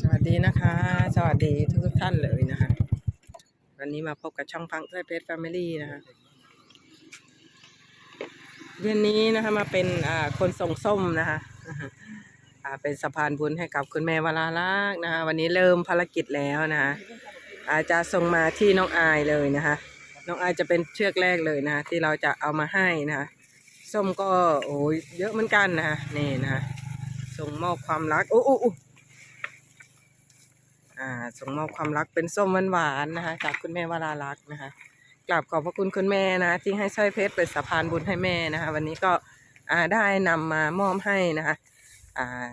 สวัสดีนะคะ สวัสดีทุกทุกท่านเลยนะคะ วันนี้มาพบกับช่องพังเพื่อเพชรแฟมิลี่นะคะเย็นนี้นะคะมาเป็นอ่าคนส่งส้มนะคะอ่าเป็นสะพานบุญให้กับคุณแม่วราลักษ์นะคะวันนี้เริ่มภารกิจแล้วนะคะอาจจะส่งมาที่น้องอายเลยนะคะ น้องอายจะเป็นเชือกแรกเลยนะคะที่เราจะเอามาให้นะคะส้มก็โอ้ยเยอะเหมือนกันนะคะนี่นะคะส่งมอบความรักโอ้โอ้ อ่าส่งมอบความรักเป็นส้มหวานๆนะคะจากคุณแม่วรารักษ์นะคะกราบขอบพระคุณคุณแม่นะที่ให้สร้อยเพชรเป็นสะพานบุญให้แม่นะคะ วันนี้ก็อ่าได้นำมามอบให้นะคะอ่า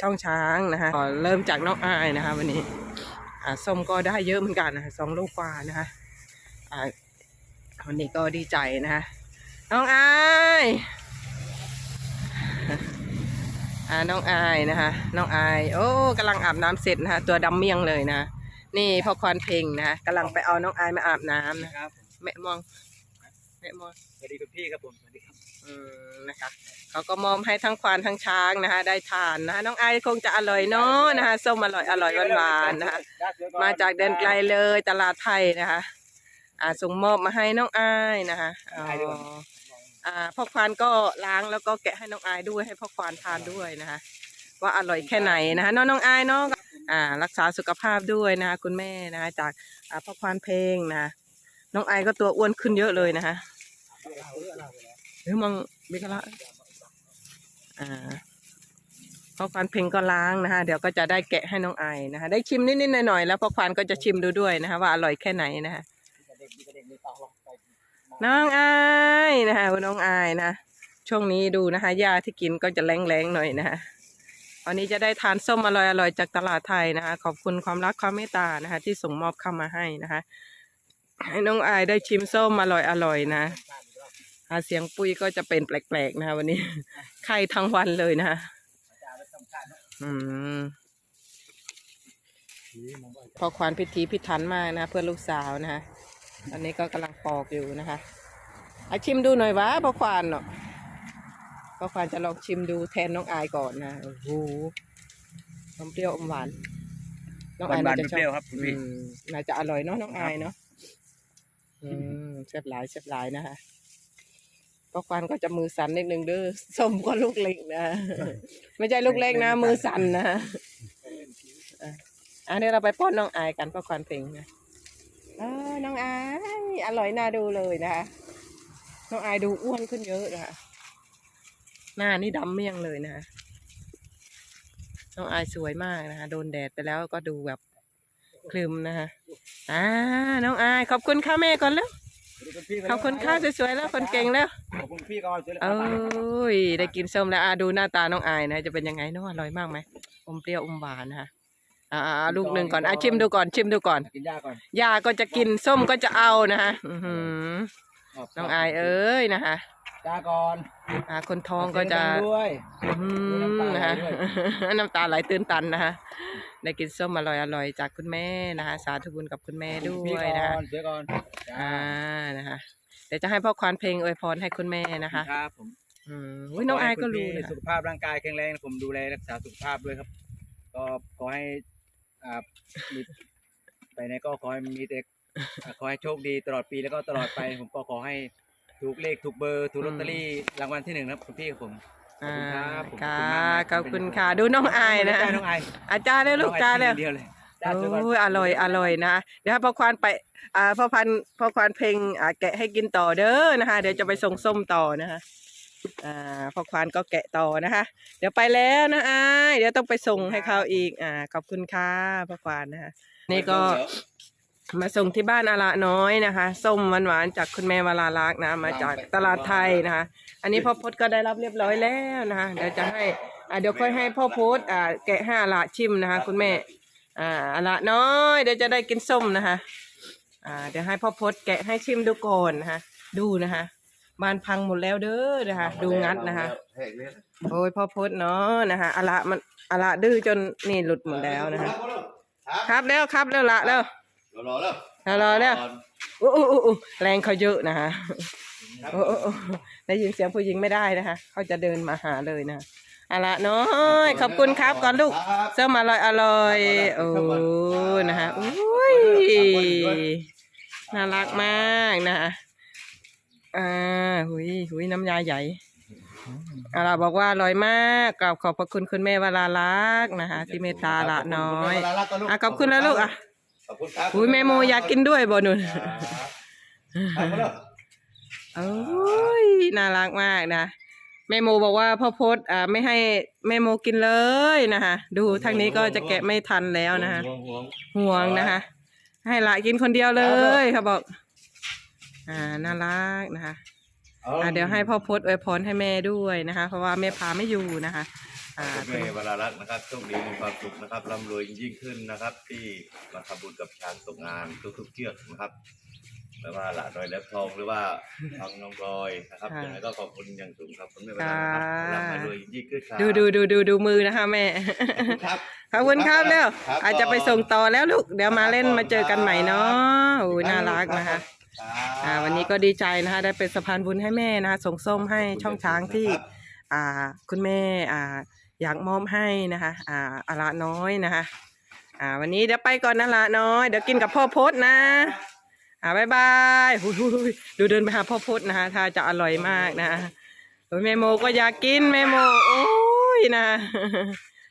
ช่องช้างนะคะก็เริ่มจากน้องอายนะคะ วันนี้อ่าส้มก็ได้เยอะเหมือนกันนะคะสองลูกกว่านะคะอ่าวันนี้ก็ดีใจนะคะน้องอาย อ่าน้องอายนะคะน้องอาย โอ้กำลังอาบน้ำเสร็จนะคะตัวดำเมี่ยงเลยนะ นี่พ่อควานเพลงนะคะกำลังไปเอาน้องอายมาอาบน้ำนะครับแม่มองแม่มองสวัสดีคุณพี่ครับผมสวัสดีครับอืมนะคะเขาก็มอมให้ทั้งควานทั้งช้างนะคะ ได้ทานนะคะน้องอายคงจะอร่อยเนาะนะคะส้มอร่อยอร่อยหวานๆนะคะมาจากแดนไกลเลยตลาดไทยนะคะ อ่าส่งมอบมาให้น้องอายนะคะอ๋อ อ่าพ่อควานก็ล้างแล้วก็แกะให้น้องอายด้วยให้พ่อควานทานด้วยนะคะว่าอร่อยแค่ไหนนะคะน้องน้องอายเนาะอ่า รักษาสุขภาพด้วยนะคะคุณแม่นะคะจากอ่าพ่อควานเพลงนะน้องอายก็ตัวอ้วนขึ้นเยอะเลยนะคะเฮ้ยมองบิกละอ่าพ่อควานเพลงก็ล้างนะคะเดี๋ยวก็จะได้แกะให้น้องอายนะคะ ได้ชิมนิดๆหน่อยๆแล้วพ่อควานก็จะชิมดูด้วยนะคะว่าอร่อยแค่ไหนนะคะ น้องอายนะคะคุณน้องอายนะช่วงนี้ดูนะคะยาที่กินก็จะแรงๆหน่อยนะคะวันนี้จะได้ทานส้มอร่อยๆจากตลาดไทยนะคะ ขอบคุณความรักความเมตตานะคะ ที่ส่งมอบเข้ามาให้นะคะ ให้น้องอายได้ชิมส้มอร่อยๆนะอ่าเสียงปุ้ยก็จะเป็นแปลกๆนะคะวันนี้ไข้ทั้งวันเลยนะคะอืมพอควานพิธีพิถันมากนะ เพื่อนลูกสาวนะคะ ตอนนี้ก็กำลังปอกอยู่นะคะอาชิมดูหน่อยวะพ่อควานเนาะพ่อควานจะลองชิมดูแทนน้องอายก่อนนะโอ้โหอมเปรี้ยวอมหวานน้องอายหวาน่านจะๆเปรี้ยวๆครับคุณอืพี่มน่าจะอร่อยเนาะน้องอายเนาะอืมเสียบหลายเสียบหลายนะคะพ่อควานก็จะมือสั่นนิดนึงเด้อส้มก็ลูกเล็กนะไม่ใช่ลูกเล็กนะ มือสั่นนะอะอันนี้เราไปป้อนน้องอายกันพ่อควานเพลงนะ เออน้องอายอร่อยน่าดูเลยนะคะ น้องอายดูอ้วนขึ้นเยอะนะคะ หน้านี่ดำเมี่ยงเลยนะคะ น้องอายสวยมากนะคะ โดนแดดไปแล้วก็ดูแบบคลึมนะคะอ่าน้องอายขอบคุณค่ะแม่ก่อนแล้ว ขอบคุณค่ะสวยๆแล้วคนเก่งแล้ว ขอบคุณพี่ก่อนเสร็จแล้วโอ้ยได้กินส้มแล้วอะดูหน้าตาน้องอายนะ จะเป็นยังไงเน้องอร่อยมากไหมอมเปรี้ยวอมหวานนะคะ อ่าๆๆลูกหนึ่งก่อนอะชิมดูก่อนชิมดูก่อน กินยาก่อนยาก็จะกินส้มก็จะเอานะคะอื้อหือน้องอายเอ้ยนะคะยาก่อนอ่าคนท้องก็จะเสียงดังด้วย อื้อหือนะคะน้ำตาไหลตื้นตันนะคะได้กินส้มอร่อยอร่อยๆจากคุณแม่นะคะสาธุบุญกับคุณแม่ด้พี่วยก่นะคะอนเสียก่อนอ่านะคะเดี๋ยวจะให้พ่อควานเพลงอวยพรให้คุณแม่นะคะครับผมอืมอุ้ยน้องอายก็รู้ขให้นะคุณพี่สุขภาพร่างกายแข็งแรงผมดูแลรักษาสุขภาพด้วยครับ ก็ขอให้ อ่ามีไปไหนก็ขอให้มีแต่อ่าขอให้โชคดีตลอดปีแล้วก็ตลอดไป ผมก็ขอให้ถูกเลขถูกเบอร์ถูกลอตเตอรี่รางวัลที่หนึ่งนะครับคุณพี่ครับผมขอบอ่าคุณครับผมค่ะขอบคุณค่ะ ดูน้องอายนะไม่ได้น้องอายอาจารย์เลยลูกจ้าเลยน้องอเดียวเลยจ้าช่วยก่อนโอ้ยอร่อยอร่อยนะเดี๋ยวให้พ่อควานไปอ่าพ่อพันพ่อควานเพลงอ่าแกะให้กินต่อเด้อนะคะ เดี๋ยวจะไปส่งส้มต่อนะคะ อ่าพ่อควานก็แกะต่อนะคะ เดี๋ยวไปแล้วนะอายเดี๋ยวต้องไปส่งให้เขาอีกอ่าขอบคุณค่ะพ่อควานนะคะนี่ก็มาส่งที่บ้านอาละน้อยนะคะส้มหวานๆจากคุณแม่วราลักษณ์นะ มาจากตลาดไทยนะคะ อันนี้พ่อพดก็ได้รับเรียบร้อยแล้วนะคะเดี๋ยวจะให้อ่าเดี๋ยวค่อยให้พ่อพดอ่าแกะห้าละชิมนะคะ คุณแม่อ่าอาละน้อยเดี๋ยวจะได้กินส้มนะคะอ่าเดี๋ยวให้พ่อพดแกะให้ชิมดูก่อนนะคะดูนะคะ บ้านพังหมดแล้วเด้อนะคะ ดูงัดนะคะโอ้ยพ่อพดเนาะนะคะอะละมันอะละดื้อจนนี่หลุดหมดแล้วนะคะ ครับแล้วครับแล้วละแล้ว รอแล้วเอารอแล้วอู้อู้อู้อู้แรงเขาเยอะนะคะโอ้โอ้โอ้ได้ยินเสียงผู้หญิงไม่ได้นะคะ เขาจะเดินมาหาเลยนะคะอะละน้อยขอบคุณครับก่อนลูกครับเสื้อมาอร่อยอร่อยโอ้นะคะอุ้ยน่ารักมากนะคะ อ่าหุยหุยน้ำยาใหญ่อาละบอกว่าอร่อยมากกราบขอบพระคุณคุณแม่วราลักษณ์นะคะที่เมตตาละน้อยอะขอบคุณแล้วลูกอะขอบคุณครับหุยแม่โมอยากกินด้วยบ่หนุนครับเอามาเลยโอ้ยน่ารักมากนะแม่โมบอกว่าพ่อพศอ่าไม่ให้แม่โมกินเลยนะคะดูทางนี้ก็จะแกะไม่ทันแล้วนะคะห่วงห่วงห่วงนะคะ ให้ละกินคนเดียวเลยเขาบอก อ่าน่ารักนะคะเอาอ่าเดี๋ยวให้พ่อพศอวยพรให้แม่ด้วยนะคะ เพราะว่าแม่พาไม่อยู่นะคะอ่าคุณแม่วรารักษ์นะครับโชคดีมีความสุขนะครับร่ำรวยยิ่งขึ้นนะครับ ที่มาทำบุญกับช้างตกงานทุกๆเชือกนะครับ ไม่ว่าหลานน้อยและทองหรือว่าทางน้องรอยนะครับค่ะ ยังไงก็ขอบคุณอย่างสูงครับคุณแม่วรารักษ์ครับค่ะร่ำรวยยิ่งขึ้นครับดูดูดูดูดูมือนะคะแม่ ครับขอบคุณครับเร็วครับอาจจะไปส่งต่อแล้วลูก เดี๋ยวมาเล่นมาเจอกันใหม่เนาะโอ้ยน่ารักนะคะอ่าวันนี้ก็ดีใจนะคะได้เป็นสะพานบุญให้แม่นะคะส่งส้มให้ช่องช้างที่อ่าคุณแม่อ่าอยากมอบให้นะคะอ่าอาละน้อยนะคะอ่าวันนี้เดี๋ยวไปก่อนนะละน้อย เดี๋ยวกินกับพ่อพศนะ อ่าบายบายหุยหุยหุยดูเดินไปหาพ่อพศนะคะถ้าจะอร่อยมากนะโอ้ยแม่โมก็อยากกินแม่โมโอ้ยนะ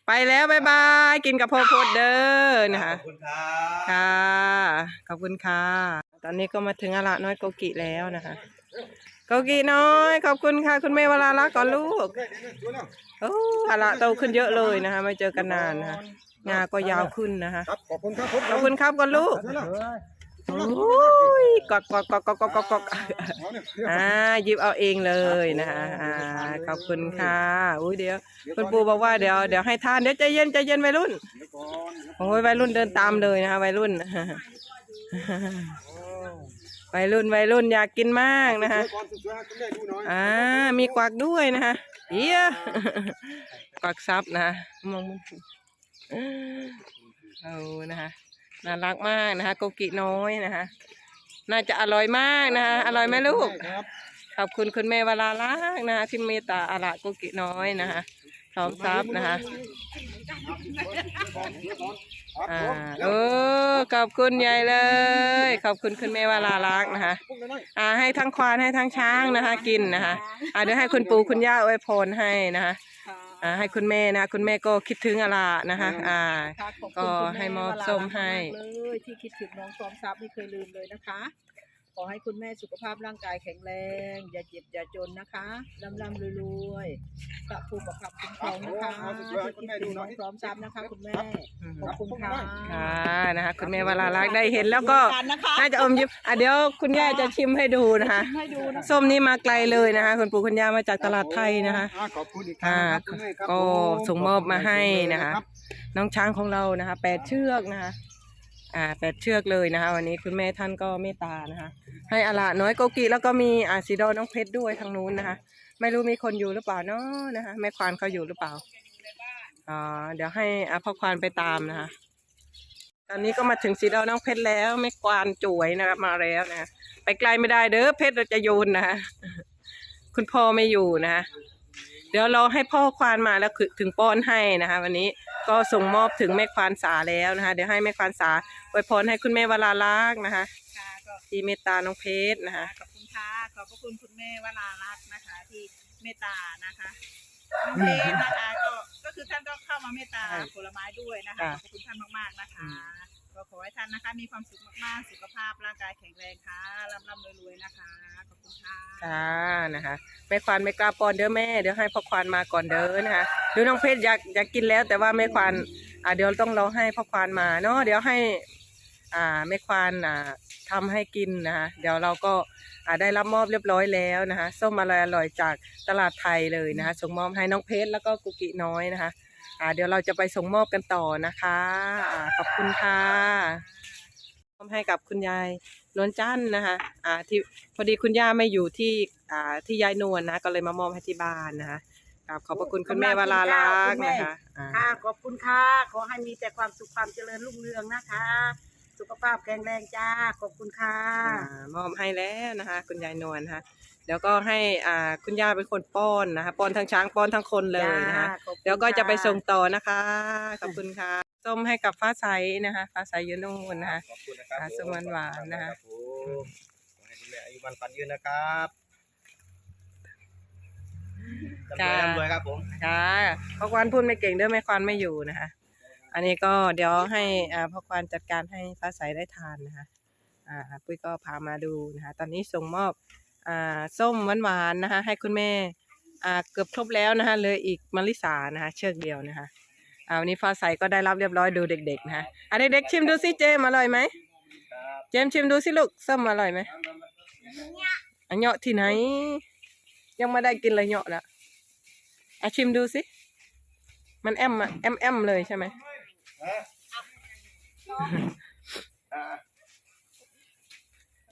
ไปแล้วบายบายกินกับพ่อพศเด้อนะคะขอบคุณครับค่ะขอบคุณค่ะ ตอนนี้ก็มาถึงอาละน้อยโกกิแล้วนะคะโกกิน้อย ขอบคุณค่ะ คุณแม่เวลารักก่อนลูกโอ้อาละโตขึ้นเยอะเลยนะคะไม่เจอกันนานนะคะงาก็ยาวขึ้นนะคะครับขอบคุณครับขอบคุณครับก่อนลูก โอ้ยกอกกอกกอกกอกกอกกอกอ่าหยิบเอาเองเลยนะคะอ่าขอบคุณค่ะอุ้ยเดี๋ยวคุณปูบอกว่าเดี๋ยวเดี๋ยวให้ทานเดี๋ยวใจเย็นใจเย็นวัยรุ่นโอ้ยวัยรุ่นเดินตามเลยนะคะวัยรุ่นวัยรุ่นวัยรุ่นอยากกินมากนะคะก่อนสวยๆให้คุณแม่ดูหน่อยอ่ามีกวักด้วยนะคะเอียกวักซับนะมองมันเอานะคะ น่ารักมากนะคะโกกิน้อยนะคะ น่าจะอร่อยมากนะคะอร่อยไหมลูก ครับ ขอบคุณคุณแม่วลาลักษณ์นะคะที่เมตตาอาระโกกิน้อยนะคะพร้อมซับนะคะอ่าเออขอบคุณใหญ่เลย ขอบคุณคุณแม่วลาลักษณ์นะคะ อ่าให้ทั้งควานให้ทั้งช้างนะคะ กินนะคะ อ่าเดี๋ยวให้คุณปู่คุณย่าอวยพรให้นะคะ อ่าให้คุณแม่นะคะคุณแม่ก็คิดถึงอาระนะคะ อ่า ค่ะขอบก็คุณคุณให้แมอบส้มให้วลารักมากเลยที่คิดถึงน้องซ้อมซับไม่เคยลืมเลยนะคะ ขอให้คุณแม่สุขภาพร่างกายแข็งแรง อย่าเจ็บอย่าจนนะคะร่ำร่ำรวยรวยๆกับผู้ประคับคุ้มครองนะคะที่คิดถึงน้องซ้อมซับนะคะ คุณแม่อืมขอบคุณค่ะค่ะนะคะ คุณแม่วลาลักษณ์ได้เห็นแล้วก็กันนะคะน่าจะอมยิ้มอะเดี๋ยวคุณย่าจะชิมให้ดูนะคะให้ดูนะคะส้มนี่มาไกลเลยนะคะ คุณปู่คุณย่ามาจากตลาดไทยนะคะอ่าขอบคุณอีกครั้งครับคุณแม่ครับก็ผมส่งมอบมาให้นะคะรับน้องช้างของเรานะคะแปดเชือกนะคะ อ่าแปดเชือกเลยนะคะ วันนี้คุณแม่ท่านก็เมตตานะคะ ให้อาละน้อยโกกิแล้วก็มีอาซีโดน้องเพชรด้วยทางนู้นนะคะ ไม่รู้มีคนอยู่หรือเปล่าเนาะนะคะแม่ควานเขาอยู่หรือเปล่าอ่าเดี๋ยวให้อาพ่อควานไปตามนะคะ ตอนนี้ก็มาถึงสีดอน้องเพชรแล้วแม่ควานจุ๋ยนะคะมาแล้วนะไปไกลไม่ได้เด้อเพชรเราจะโยนนะคะคุณพ่อไม่อยู่นะคะ ดี๋ยวเราให้พ่อควานมาแล้วคือถึงป้อนให้นะคะ วันนี้ก็ส่งมอบถึงแม่ควานสาแล้วนะคะ เดี๋ยวให้แม่ควานสาอวยพรให้คุณแม่วลาลักษณ์นะคะค่ะก็ที่เมตตาน้องเพชรนะคะขอบคุณค่ะขอบพระคุณคุณแม่วรารัตน์นะคะ ที่เมตตานะคะน้องเพชรนะคะก็ก็คือท่านก็เข้ามาเมตตาใช่ผลไม้ด้วยนะคะค่ะขอบคุณท่านมากๆนะคะอืม ก็ขอให้ท่านนะคะ มีความสุขมากๆ สุขภาพร่างกายแข็งแรงค่ะร่ำร่ำรวยๆนะคะ ขอบคุณค่ะค่ะนะคะแม่ควานไม่กล้าป้อนเด้อแม่เดี๋ยวให้พ่อควานมาก่อนเด้อนะคะดูน้องเพชรอยากอยากกินแล้ว แต่ว่าแม่ควานอ่าเดี๋ยวต้องรอให้พ่อควานมาเนาะเดี๋ยวให้อ่าแม่ควานอ่าทำให้กินนะคะเดี๋ยวเราก็อ่าได้รับมอบเรียบร้อยแล้วนะคะส้มอร่อยอร่อยๆจากตลาดไทยเลยนะคะส่งมอบให้น้องเพชรแล้วก็กุกิน้อยนะคะ อ่าเดี๋ยวเราจะไปส่งมอบกันต่อนะคะอ่าขอบคุณค่ะมอบให้กับคุณยายนวลจันทร์นะคะอ่าที่พอดีคุณย่าไม่อยู่ที่อ่าที่ยายนวลนะ ก็เลยมามอบให้ที่บ้านนะคะกราบขอบพระคุณคุณแม่วลาลักษณ์นะคะอ่า ค่ะขอบคุณค่ะ ขอให้มีแต่ความสุขความเจริญรุ่งเรืองนะคะ สุขภาพแข็งแรงจ้า ขอบคุณค่ะ อ่ามอบให้แล้วนะคะ คุณยายนวลนะคะ เดี๋ยวก็ให้อ่าคุณย่าเป็นคนป้อนนะคะ ป้อนทั้งช้างป้อนทั้งคนเลยนะคะจ้าขอบคุณเดี๋ยวก็จะไปค่ส่งต่อนะคะ ขอบคุณค่ะส้มให้กับฟ้าใสนะคะ ฟ้าใสอยืนตรงนู้นนะคะ ขอบคุณนะครับอ่าสมหวานๆนะคะ ขอบคุณขอให้คุณแม่อายุมันปันยืนนะครับจำรวยจำรวยครับผม ค่ะพ่อควานพูดไม่เก่งเด้อแม่ควานไม่อยู่นะคะ อันนี้ก็เดี๋ยวให้อ่าพ่อควานจัดการให้ฟ้าใสได้ทานนะคะ อ่าปุ้ยก็พามาดูนะคะ ตอนนี้ส่งมอบอ่า ส้มหวานๆนะคะให้คุณแม่อ่าเกือบครบแล้วนะคะเหลยอีกมะลิสานะคะ เชือกเดียวนะคะอ่าวันนี้ฟ้าใสก็ได้รับเรียบร้อยดูเด็กๆนะคะอะเด็กๆชิมดูสิเจมอร่อยไหมเจมชิมดูสิลูกส้มอร่อยไหมอันเหยาะที่ไหน ยังไม่ได้กินเลยเหยาะแล้วอะชิมดูสิมันแอมอะแอมแอมเลยใช่ไหม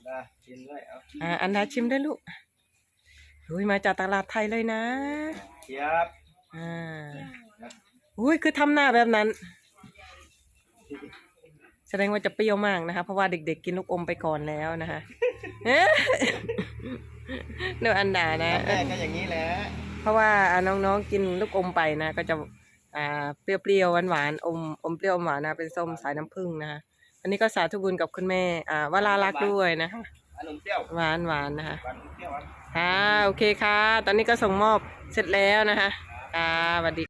อ่าได้กินด้วยเอาอ่าอันดาชิมได้ลูกอุ้ยมาจากตลาดไทยเลยนะเทียบอ่าอุ้ยคือทำหน้าแบบนั้น แสดงว่าจะเปรี้ยวมากนะคะ เพราะว่าเด็กๆกินลูกอมไปก่อนแล้วนะคะเอ๊ะเดี๋ยวอันดานะแม่ก็อย่างนี้แหละเพราะว่าอ่าน้องๆกินลูกอมไปนะ ก็จะอ่าเปรี้ยวๆหวานๆอมอมเปรี้ยวอมหวานนะเป็นส้มสายน้ำผึ้งนะคะ อันนี้ก็สาธุบุญกับคุณแม่ อ่าวลาลักษณ์ด้วยนะคะอารมณ์เปรี้ยวหวานหวานๆนะคะหวานเปรี้ยวหวานค่ะโอเคค่ะ ตอนนี้ก็ส่งมอบเสร็จแล้วนะคะค่ะสวัสดี